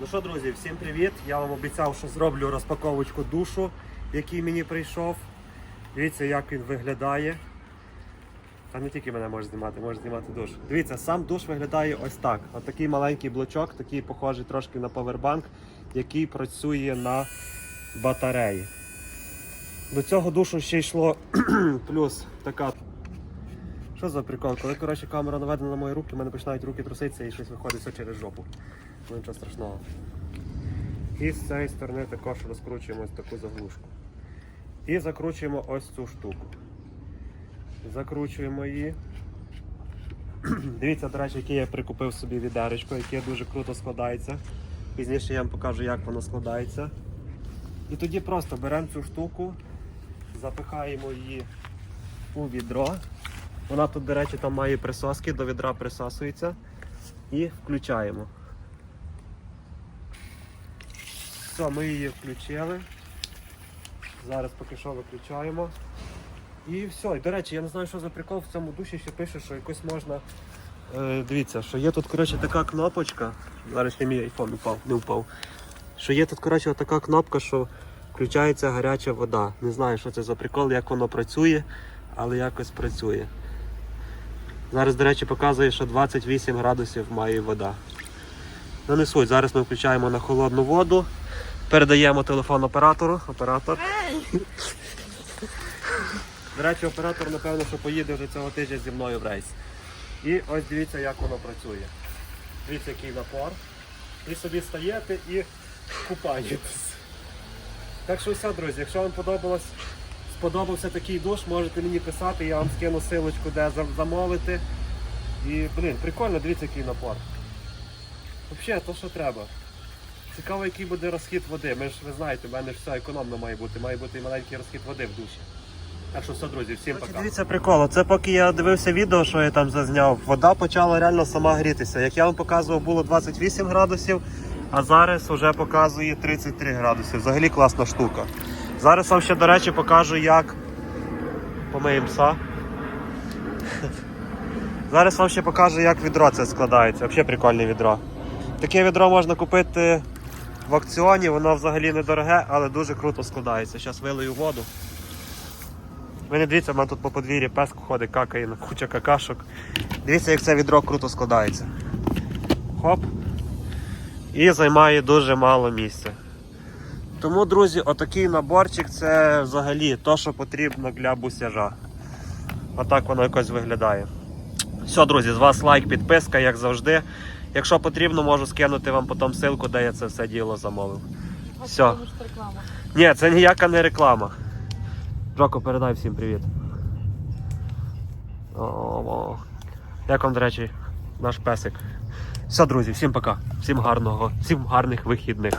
Ну що, друзі, всім привіт! Я вам обіцяв, що зроблю розпаковочку душу, який мені прийшов. Дивіться, як він виглядає. Та не тільки мене може знімати, може знімати душ. Дивіться, сам душ виглядає ось так. От такий маленький блочок, такий похожий трошки на повербанк, який працює на батареї. До цього душу ще йшло плюс така. Що за прикол? Коли коротше, камера наведена на мої руки, мене починають руки труситися і щось виходить все через жопу. Ну нічого страшного. І з цієї сторони також розкручуємо ось таку заглушку. І закручуємо ось цю штуку. Закручуємо її. Дивіться, до речі, яке я прикупив собі відеречко, яке дуже круто складається. Пізніше я вам покажу, як воно складається. І тоді просто беремо цю штуку, запихаємо її у відро. Вона тут, до речі, там має присоски, до відра присасується. І включаємо. Все, ми її включили. Зараз поки що виключаємо. І все. І до речі, я не знаю, що за прикол в цьому душі ще пише, що якось можна. Е, дивіться, що є тут коротше, така кнопочка. Зараз ще мій айфон упав, не впав. Що є тут коротше, така кнопка, що включається гаряча вода. Не знаю, що це за прикол, як воно працює, але якось працює. Зараз, до речі, показує, що 28 градусів має вода. Ну не суть, зараз ми включаємо на холодну воду, передаємо телефон оператору. Оператор. До речі, оператор, напевно, що поїде вже цього тижня зі мною в рейс. І ось дивіться, як воно працює. Дивіться, який напор. І собі стаєте і купаєтесь. Так що все, друзі, якщо вам подобалось, сподобався такий душ, можете мені писати, я вам скину силочку, де замовити. І, блін, прикольно, дивіться, який напор. Взагалі, то що треба. Цікаво, який буде розхід води. Ми ж ви знаєте, в мене ж все економно має бути. Має бути і маленький розхід води в душі. Так що все, друзі, всім пока. Дивіться прикол, це поки я дивився відео, що я там зазняв, вода почала реально сама грітися. Як я вам показував, було 28 градусів, а зараз вже показує 33 градуси. Взагалі класна штука. Зараз вам ще, до речі, покажу, як помиємо пса. Зараз вам ще покажу, як відро це складається. Взагалі прикольне відро. Таке відро можна купити в аукціоні, воно взагалі недороге, але дуже круто складається. Зараз вилию воду. Ви не дивіться, в мене тут по подвір'ї пес ходить, какає на куча какашок. Дивіться, як це відро круто складається. Хоп. І займає дуже мало місця. Тому, друзі, отакий наборчик це взагалі то, що потрібно для бусяжа. Отак воно якось виглядає. Все, друзі, з вас лайк, підписка, як завжди. Якщо потрібно, можу скинути вам потім ссылку, де я це все діло замовив. Все. Ні, це ніяка не реклама. Жоко, передай всім привіт. О, Як вам, до речі, наш песик. Все, друзі, всім пока. Всім гарного, всім гарних вихідних.